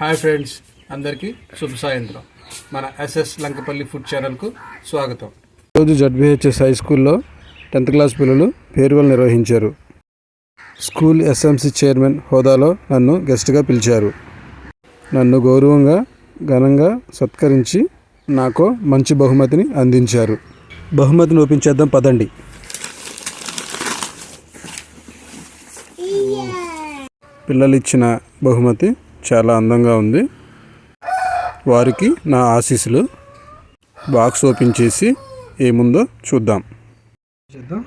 Hi friends అందరికీ శుభ సాయంత్రం. మన ఎస్ఎస్ లంకపల్లి ఫుడ్ ఛానల్కు స్వాగతం. రోజు జడ్బిహెచ్ఎస్ హై స్కూల్లో టెన్త్ క్లాస్ పిల్లలు ఫేర్వెల్ నిర్వహించారు. స్కూల్ ఎస్ఎంసి చైర్మన్ హోదాలో నన్ను గెస్ట్గా పిలిచారు. నన్ను గౌరవంగా ఘనంగా సత్కరించి నాకు మంచి బహుమతిని అందించారు. బహుమతిని ఒప్పించేద్దాం పదండి. పిల్లలు ఇచ్చిన బహుమతి చాలా అందంగా ఉంది. వారికి నా ఆశీస్సులు. బాక్స్ ఓపెన్ చేసి ఏముందో చూద్దాం. చూద్దాం.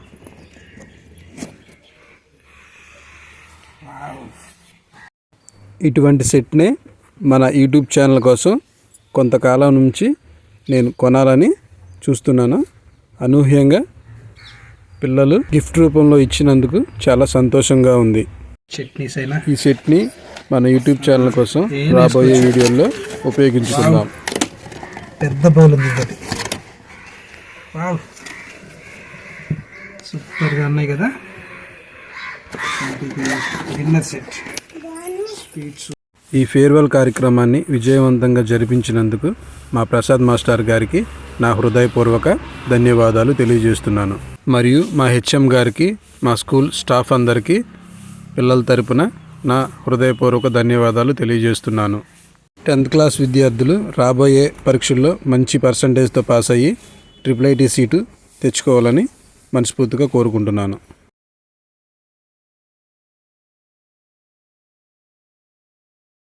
ఇటువంటి సెట్నే మన యూట్యూబ్ ఛానల్ కోసం కొంతకాలం నుంచి నేను కొనాలని చూస్తున్నాను. అనూహ్యంగా పిల్లలు గిఫ్ట్ రూపంలో ఇచ్చినందుకు చాలా సంతోషంగా ఉంది. చట్నీస్ అయినా. ఈ సెట్ని మన యూట్యూబ్ ఛానల్ కోసం రాబోయే వీడియోల్లో ఉపయోగించుకుందాం. పెద్ద బౌల్ ఉంది సూపర్గా ఉన్నాయి కదా? Dinner set. స్వీట్స్ ఈ ఫేర్వెల్ కార్యక్రమాన్ని విజయవంతంగా జరిపించినందుకు మా ప్రసాద్ మాస్టర్ గారికి నా హృదయపూర్వక ధన్యవాదాలు తెలియజేస్తున్నాను. మరియు మా హెచ్ఎం గారికి మా స్కూల్ స్టాఫ్ అందరికీ పిల్లల తరపున నా హృదయపూర్వక ధన్యవాదాలు తెలియజేస్తున్నాను. టెన్త్ క్లాస్ విద్యార్థులు రాబోయే పరీక్షల్లో మంచి పర్సంటేజ్తో పాస్ అయ్యి ట్రిపుల్ ఐటీ సీటు తెచ్చుకోవాలని మనస్ఫూర్తిగా కోరుకుంటున్నాను.